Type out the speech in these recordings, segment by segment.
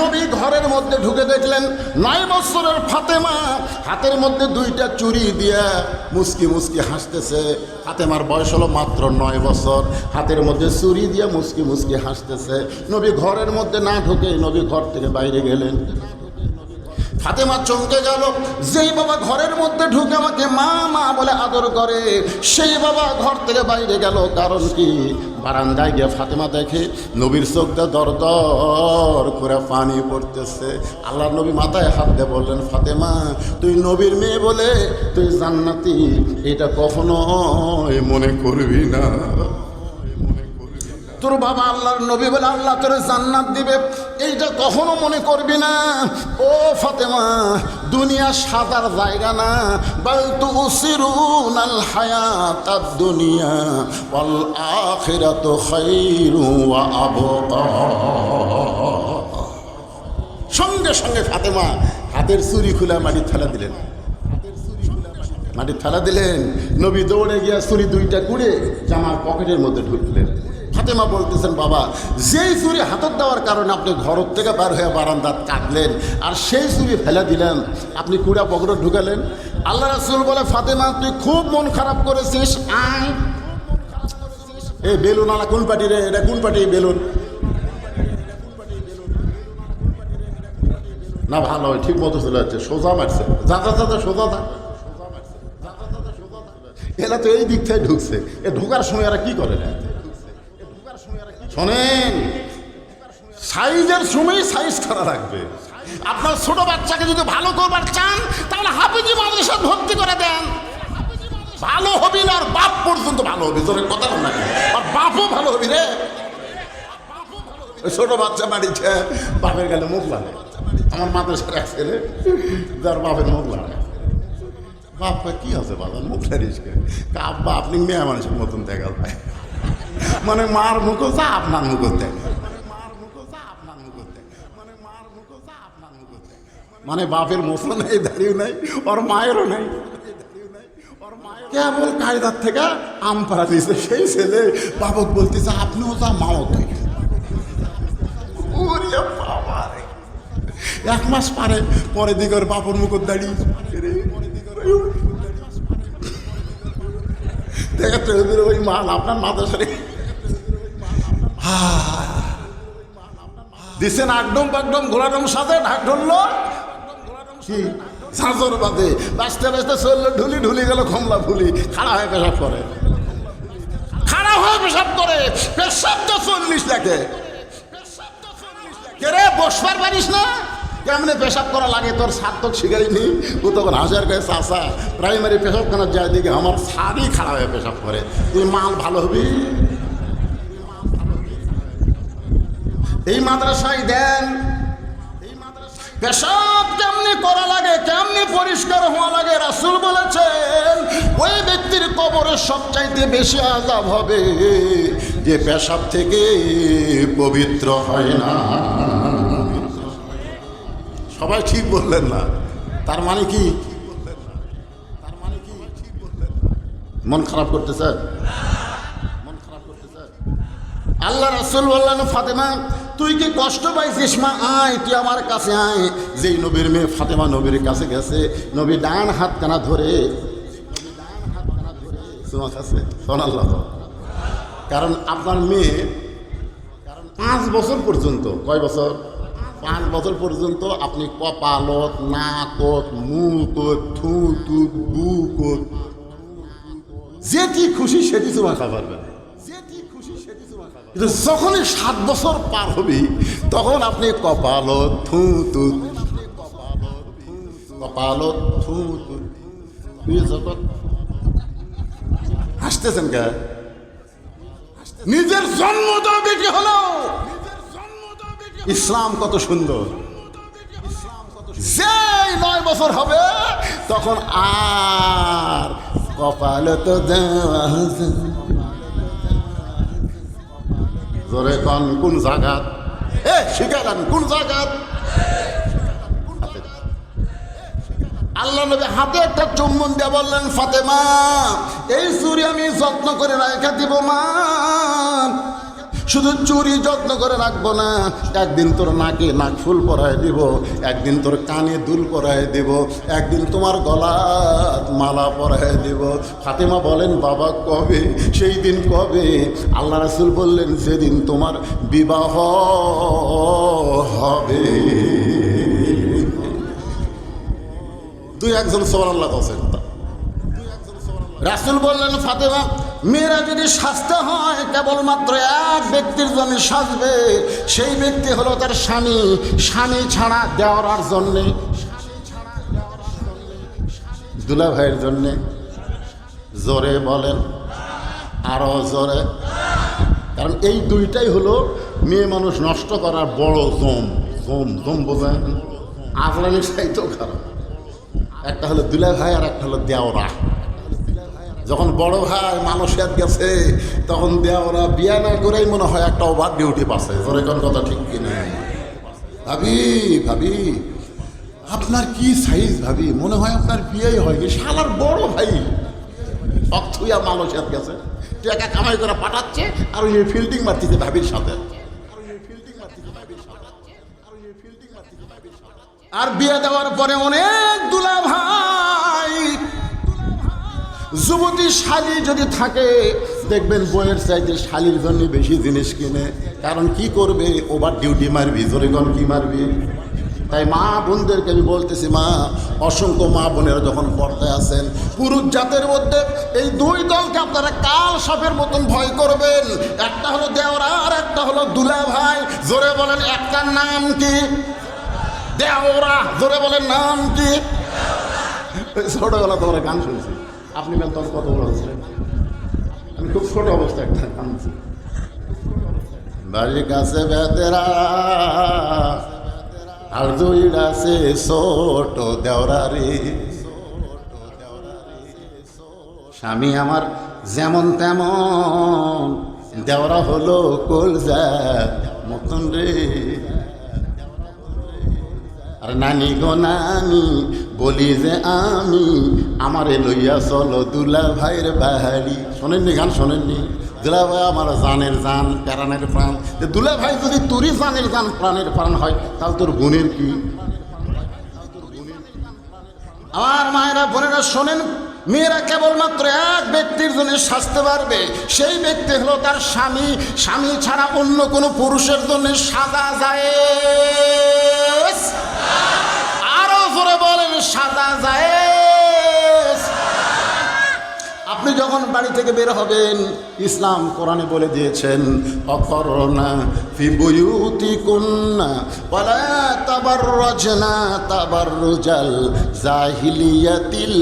নবী ঘরের মধ্যে ঢুকে দেখলেন নয় বছরের ফাতেমা হাতের মধ্যে দুইটা চুরি দিয়া মুসকি মুসকি হাসতেছে। ফাতেমার বয়স হলো মাত্র নয় বছর, হাতের মধ্যে চুরি দিয়া মুসকি মুসকি হাসতেছে। নবী ঘরের মধ্যে না ঢুকে নবী ঘর থেকে বাইরে গেলেন। ফাতেমা চমকে গেল, যেই বাবা ঘরের মধ্যে ঢুকে আমাকে মা মা বলে আদর করে, সেই বাবা ঘর থেকে বাইরে গেল। কারণ কি? বারান্দায় গিয়ে ফাতেমা দেখে নবীর চোখ চোখটা দর দর করে পানি পড়তেছে। আল্লাহ নবী মাথায় হাত দিয়ে বললেন, ফাতেমা, তুই নবীর মেয়ে বলে তুই জান্নাতি, এটা কখনো মনে করবি না। তোর বাবা আল্লাহর নবী বলে আল্লাহ তোর জান্নাত দিবে। এইটা কখনো মনে করবি না। ও ফাতেমা দুনিয়া সাদার জায়গা না। বল তু উসিরুন আল হায়াত দুনিয়া ওয়াল আখিরাত ওয়া আবকা। সঙ্গে সঙ্গে ফাতেমা হাতের চুরি খুলে মাটির থালা দিলেন। মাটির থালা দিলেন। নবী দৌড়ে গিয়া চুরি দুইটা কুড়ে জামার পকেটের মধ্যে ঢুকলেন। ফাতেমা বলতেছেন বাবা যেই চুরি হাতত দেওয়ার কারণে আপনি ঘর থেকে বার হয়ে বারান্দাত কাটলেন আর সেই চুরি ফেলে দিলেন আপনি কুড়া পকেটে ঢুকালেন? আল্লাহ রাসুল বলে ফাতেমা তুই খুব মন খারাপ করেছিস আয়। বেলুন আলা কোন পার্টি রে এটা কোন পার্টি বেলুন? না ভালো ঠিক মতো চলে যাচ্ছে সোজা মারছে। যা, যা সোজা যা। এরা তো এই দিক থেকে ঢুকছে। এ ঢোকার সময় এরা কি করে? না শোনেন, সাইজের সময় সাইজ করা রাখবে আপনার ছোট বাচ্চাকে যদি ভালো করবার চান, তাহলে হাফিজি মাদ্রাসা ভর্তি করে দেন। ভালো হবি না, আর বাপ পর্যন্ত ভালো হবি তোর কথা না আর বাপও ভালো হবি রে। ছোট বাচ্চা বাড়িছে, বাপের গেলে মুখ লাগে আমার মাদ্রাসার এক ছেলে, যার বাপের মুখ লাগে বাপ্পা কি আছে বাবা, মুখ লারিসকে আব্বা আপনি মেয়ে মানুষের মতন দেখা যায়। মানে মার মুখো যা আপনার মুখো দেয় মানে বাপের মতো নেই দাঁড়িয়ে নাই, ওর মায়েরও নেই। কেবল কায়দার থেকে আম পাড়া দিয়েছে, সেই ছেলে বাবক বলতেছে, আপনিও যা মাও। এক মাস পারে পরে দিকে ওর বাপর মুখর দাঁড়িয়ে দেখা ওই মাল আপনার মাদ্রাসারে দিছেন একদম একদম ঘোড়াডম সাথে ঢাক ঢুললো। কি? ঝাঁঝর বাদে বাঁচতে বাঁচতে চলল ঢুলি ঢুলি গেল, খমলা ফুলি। খাড়া হয়ে পেশাব করে। খাড়া হয়ে পেশাব করে। পেশাব তো চল্লিশ লাখে। কে রে, বসবার পারিস না? কেমনে পেশাব করা লাগে? তোর সার্থক শিখাইনি ও তখন হাজার গায়ে চাষা প্রাইমারি পেশাবখানার যায় দিকে আমার সারই খারাপ হয়ে পেশাব করে। তুই মাল ভালো হবি? এই মাদ্রাসায় দেন। পেশাব কেমনি করা লাগে, কেমনি পরিষ্কার হওয়া লাগে, রাসুল বলেছেন, ওই ব্যক্তির কবরে সবচাইতে বেশি আজাব হবে যে পেশাব থেকে পবিত্র হয় না। সবাই ঠিক বললেন না। তার মানে কি? তার মানে কি? মন খারাপ করতে স্যার মন খারাপ করতে স্যার আল্লাহ রাসুল বললেন, ফাতেমা তুই কি কষ্ট পাইছিস, মা? আয়, তুই আমার কাছে আয়। যেই নবীর মেয়ে ফাতেমা নবীর কাছে গেছে, নবী ডান হাত কানা ধরে কারণ আপনার মেয়ে পাঁচ বছর পর্যন্ত, কয় বছর? পাঁচ বছর পর্যন্ত আপনি কপালত, নাকত, মুখত থুতুত বুকত, যেটি খুশি সেটি খাবার পারবেন যখনই সাত বছর পার হবি, তখন আপনি কপালত থুতুত কপালত থুতুত তুই যখন হাসতেছেন কে নিজের জন্ম তো বেটি হলো ইসলাম কত সুন্দর যেই নয় বছর হবে, তখন আর কপালে তো দেওয়া। জোরে কন, কোন জাগাত? এ শিখালেন কোন জাগাত? আল্লাহ নবী হাতে একটা চুম্বন দিয়ে বললেন, ফাতেমা, এই চুরি আমি যত্ন করে রাখা দিব মা। শুধু চুরি যত্ন করে রাখব না, একদিন তোর নাকে নাক ফুল পরায় দিব, একদিন তোর কানে দুল পরায় দিব, একদিন তোমার গলা মালা পরায় দিব। ফাতেমা বলেন, বাবা, কবে? সেই দিন কবে? আল্লাহ রাসুল বললেন সেদিন তোমার বিবাহ হবে। দুই একজন সবার আল্লাহ কাছেন রাসুল বললেন, ফাতেমা মেয়েরা যদি সাজতে হয়, কেবলমাত্র এক ব্যক্তির জন্য সাজবে, সেই ব্যক্তি হলো তার স্বামী। স্বামী ছাড়া দেওয়ার জন্যে দুলা ভাইয়ের জন্যে জোরে বলেন, আরও জোরে। কারণ এই দুইটাই হলো মেয়ে মানুষ নষ্ট করার বড় জম। জম জম বোঝেন আফলানির চাইতেও খারাপ। একটা হলো দুলা ভাই আর একটা হলো দেওরা। যখন বড় ভাই মানুষের গেছে, তখন দেওরা বিয়া না করেই মনে হয় একটা ওভার ডিউটি তোর কোন কথা ঠিক কিনা ভাবি ভাবি, আপনার কি সাইজ ভাবি? মনে হয় আপনার বিয়েই হয়নি শালার বড় ভাই। অক্ষুয়া মানুষের গেছে। টাকা কামাই করে পাঠাচ্ছে আর ওই ফিল্ডিং মারতেছে ভাবির সাথে। আর বিয়ে দেওয়ার পরে অনেক দুলা ভাই যুবতী শালি যদি থাকে, দেখবেন বইয়ের চাইতে শালির জন্য বেশি জিনিস কিনে। কারণ কি করবে? ওভার ডিউটি মারবি জোরেগন কি মারবি? তাই মা বোনদেরকে আমি বলতেছি, মা, অসংখ্য মা বোনেরা যখন পর্দায় আছেন, পুরুষ জাতের মধ্যে এই দুই দলকে আপনারা কাল সাপের মতন ভয় করবেন। একটা হলো দেওরা আর একটা হলো দুলা ভাই। জোরে বলেন, একটার নাম কি? দেওরা। জোরে বলেন, নাম কি? ছোটবেলা তোমরা গান শুনছি। আপনি বেল তখন কত বড় ছিলেন আমি খুব ছোট অবস্থায় কাঁদছি বাড়ির কাছে বেতেরা, আর দুই আছে ছোট দেওরা রে স্বামী আমার যেমন তেমন, দেওরা হলো কলজা মতন রে। আর নানি গো নানি বলি যে আমি আমারে লইয়া চলো দুলা ভাইয়ের বাহারি। শোনেননি গান, শোনেননি? দুলা ভাই আমার জানের জান প্যারানের প্রাণ। দুলা ভাই যদি তোরই জানের জান, প্রাণের প্রাণ হয়, তাহলে তোর গুণের কি? আমার মায়েরা, বোনেরা, শোনেন, মেয়েরা কেবলমাত্র এক ব্যক্তির জন্য সাজতে পারবে। সেই ব্যক্তি হলো তার স্বামী। স্বামী ছাড়া অন্য কোনো পুরুষের জন্য সাজা যায়। বলেন সাজা যায় আপনি যখন বাড়ি থেকে বের হবেন, ইসলাম কোরআনে বলে দিয়েছেন অকরণা ফিবুয়ুতি কন্যা বলা তাবার রজনা তাবার রুজাল জাহিলিয়াতিল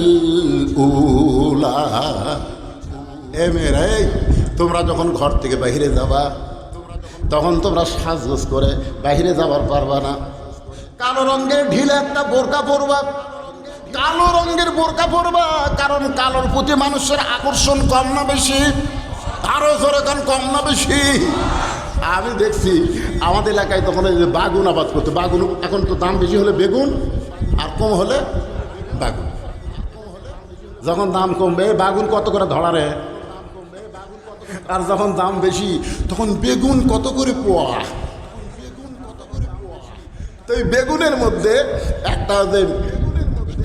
উলা। এ মেরে তোমরা যখন ঘর থেকে বাইরে যাবা তখন তোমরা সাজগোজ করে বাইরে যাবার পারবা না। কালো রঙের ঢিলে একটা বোরকা পরবা। কালো রঙের বোরকা পরবা, কারণ কালোর প্রতি মানুষের আকর্ষণ কম না বেশি। আরও জোরে কান কম না বেশি। আমি দেখছি, আমাদের এলাকায় তখন এই যে বাগুন আবাদ করতো। বাগুন এখন তো দাম বেশি হলে বেগুন, আর কম হলে বাগুন। যখন দাম কমবে, বাগুন কত করে ধরারে আর যখন দাম বেশি, তখন বেগুন কত করে পোয়া? তো এই বেগুনের মধ্যে একটা যে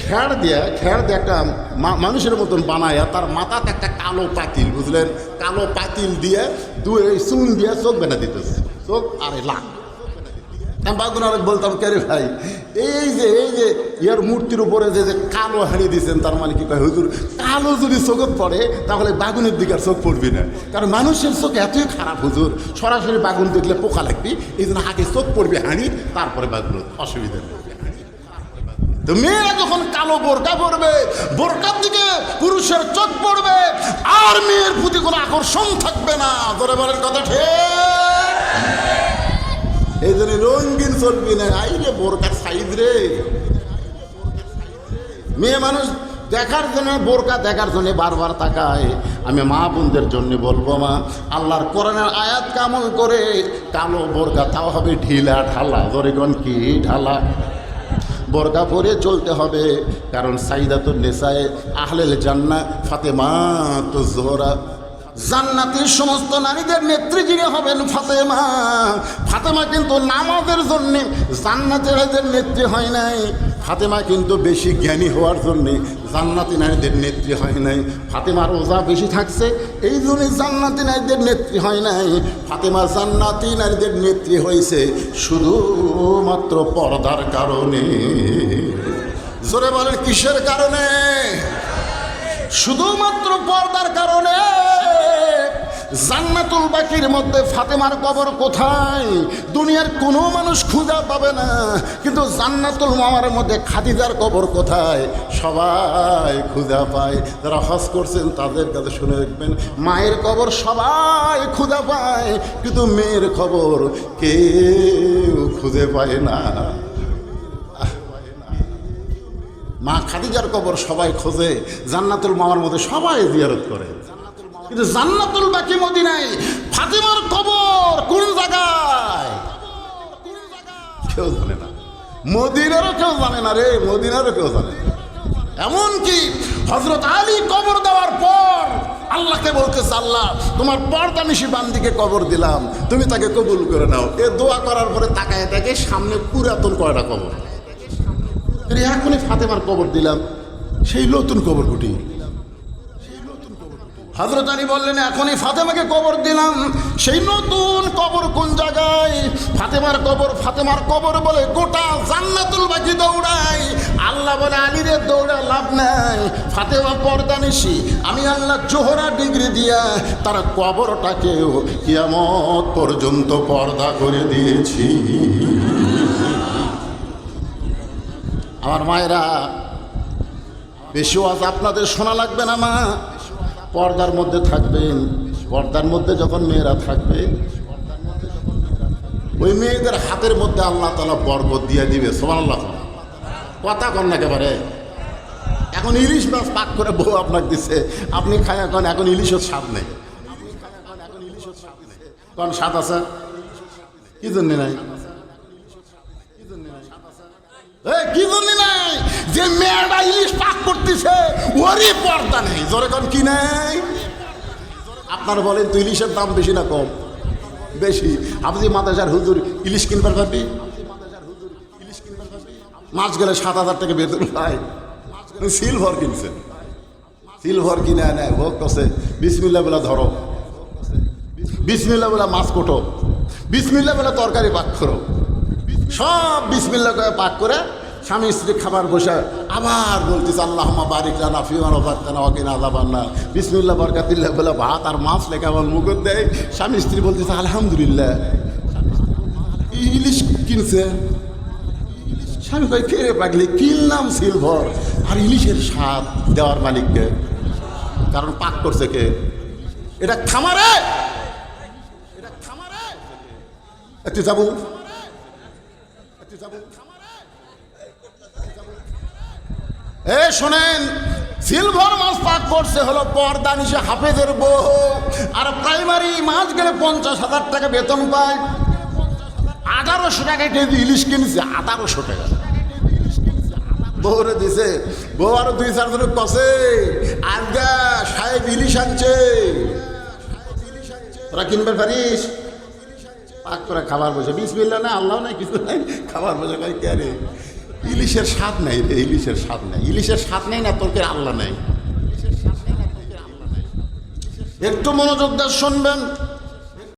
খ্যাড় দিয়ে খ্যাড় দিয়ে একটা মানুষের মতন বানায় তার মাথাতে একটা কালো পাতিল, বুঝলেন? কালো পাতিল দিয়ে দুয়ে চুন দিয়ে চোখ বেনা দিতেছে। চোখ আর লাখ আমি বাগুন আরেক বলতাম, কে রে ভাই? এই যে এই যে, ইয়ার মূর্তির উপরে যে যে কালো হাঁড়ি দিয়েছেন তার মানে কি কয়, হুজুর, কালো যদি চোখত পড়ে, তাহলে বাগুনের দিকে আর চোখ পড়বি না। কারণ মানুষের চোখ এতই খারাপ, হুজুর, সরাসরি বাগুন দেখলে পোকা লাগবে, এই জন্য আগে চোখ পড়বে হাঁড়ি, তারপরে বাগুন অসুবিধা নেই। তো মেয়েরা যখন কালো বোরকা পড়বে বোরকার দিকে পুরুষের চোখ পড়বে, আর মেয়ের প্রতি কোনো আকর্ষণ থাকবে না। ধরে বলেন কথা ঠিক? এই জন্য রঙিন চলবি না। আই রে বোরকার সাইজ রে। মেয়ে মানুষ দেখার জন্য, বোরকা দেখার জন্য বারবার তাকায়। আমি মা বোনদের জন্য বলব মা, আল্লাহর কোরআনের আয়াত কামল করে, কালো বোরকা তাও হবে ঢিলা ঢালা। জরিগণ কি ঢালা? বোরকা পরে চলতে হবে, কারণ সাইদা তো নেশায় আহলেল জান্না ফাতেমা তো জোহরা জান্নাতের সমস্ত নারীদের নেত্রী যিনি হবেন ফাতেমা। ফাতেমা কিন্তু নামাজের জন্য জান্নাতের নেত্রী হয় নাই। ফাতেমা কিন্তু বেশি জ্ঞানী হওয়ার জন্যে জান্নাতি নারীদের নেত্রী হয় নাই। ফাতেমার ওজা বেশি থাকছে, এই জন্যই জান্নাতি নারীদের নেত্রী হয় নাই। ফাতেমা জান্নাতি নারীদের নেত্রী হয়েছে শুধুমাত্র পর্দার কারণে। জোরে বলেন, কিসের কারণে? শুধুমাত্র পর্দার কারণে জান্নাতুল বাকির মধ্যে ফাতেমার কবর কোথায়? দুনিয়ার কোনো মানুষ খুঁজা পাবে না। কিন্তু জান্নাতুল মামার মধ্যে খাদিজার কবর কোথায়? সবাই খুঁজা পায়। যারা হজ করছেন, তাদের কাছে শুনে রাখবেন, মায়ের কবর সবাই খুঁজা পায়, কিন্তু মেয়ের খবর কেউ খুঁজে পায় না। মা খাদিজার কবর সবাই খোঁজে, জান্নাতুল মামার মধ্যে সবাই জিয়ারত করে। কিন্তু জান্নাতুল বাকি মদিনায় ফাতিমার কবর কোন জায়গায়? কেউ জানে না। মদিনারও কেউ জানে না রে, মদিনারও কেউ জানে না। এমনকি হজরত আলী কবর দেওয়ার পর আল্লাহকে বলতেছে আল্লাহ তোমার পর্দানিশি বান্দিকে কবর দিলাম, তুমি তাকে কবুল করে নাও। এ দোয়া করার পরে তাকায় দেখে সামনে পুরাতন কয়টা কবর। এখনই ফাতেমার কবর দিলাম। সেই নতুন কবর কুটি। হজরত আলী বললেন, এখনই ফাতেমাকে কবর দিলাম। সেই নতুন কবর কোন জায়গায়? ফাতেমার কবর ফাতেমার কবর বলে গোটা জান্নাতুল বাকি দৌড়াই আল্লাহ বলে, আলীরে দৌড়া, লাভ নাই। ফাতেমা পর্দানিসি আমি আল্লাহ জোহরা ডিগ্রি দিয়া তার কবরটাকেও কিয়ামত পর্যন্ত পর্দা করে দিয়েছি। আমার মায়েরা, বেশি ওয়াজ আপনাদের শোনা লাগবে না, মা। পর্দার মধ্যে থাকবেন। পর্দার মধ্যে যখন মেয়েরা থাকবে, ওই মেয়েদের হাতের মধ্যে আল্লাহ তালা বরকত দিয়ে দিবে সোমান আল্লাহ কথা কন না এখন ইলিশ মাছ পাক করে বউ আপনাকে দিছে, আপনি খাই এখন এখন ইলিশের স্বাদ নেই। কোন, স্বাদ আছে? কি জন্য নাই? কি জন্য নাই? যে মেয়েটা ইলিশ পাক করতেছে, ওরই পর্দা নেই। জোরে কোন, কি নেই? আপনার বলেন তো ইলিশের দাম বেশি না কম? বেশি। আপনি মাদ্রাসার হুজুর, ইলিশ কিনবার পারবি? মাছ গেলে সাত হাজার টাকা বেতন পায়। সিলভার কিনছে। সিলভার কিনে আনে, ভোগ করছে। বিসমিল্লা বেলা ধরো। বিসমিল্লা বেলা মাছ কোটো। বিসমিল্লা বেলা তরকারি পাক করো। সব বিসমিল্লা করে পাক করে স্বামী স্ত্রী খাবার বসে আবার বলতেছে আল্লাহ বারিক রানা ফিমান বার্তানা ওকে না যাবার না বিসমিল্লা বরকাতিল্লাহ বলে, ভাত আর মাছ লেখা আমার মুখর দেয়। স্বামী স্ত্রী বলতেছে, আলহামদুলিল্লাহ। ইলিশ কিনছে। স্বামী কয়, কে রে পাগলি, কিনলাম সিলভার আর ইলিশের স্বাদ দেওয়ার মালিককে। কারণ পাক করছে কে? এটা খামারে! এটা খামারে! একটু যাব? এ, শোনেন, সিলভার মাছ পাক করছে হলো পর্দা নিশে হাফেজের বউ, আর প্রাইমারি মাছ গেলে পঞ্চাশ হাজার টাকা বেতন পায়। আঠারোশো টাকা কেজি ইলিশ কিনছে, আঠারোশো টাকা। বউরে দিছে, বউ আরও দুই চার জন কষে আজগা সাহেব ইলিশ আনছে। তোরা কিনবে পারিস? পাক করে খাবার বসে। বিষ মিললে না, আল্লাহ নাই, কিছু নাই, খাবার বসে কয় কে ইলিশের স্বাদ নাই রে ইলিশের স্বাদ নাই। ইলিশের স্বাদ নেই না তোকে আল্লাহ নাই। একটু মনোযোগ দিয়ে শুনবেন।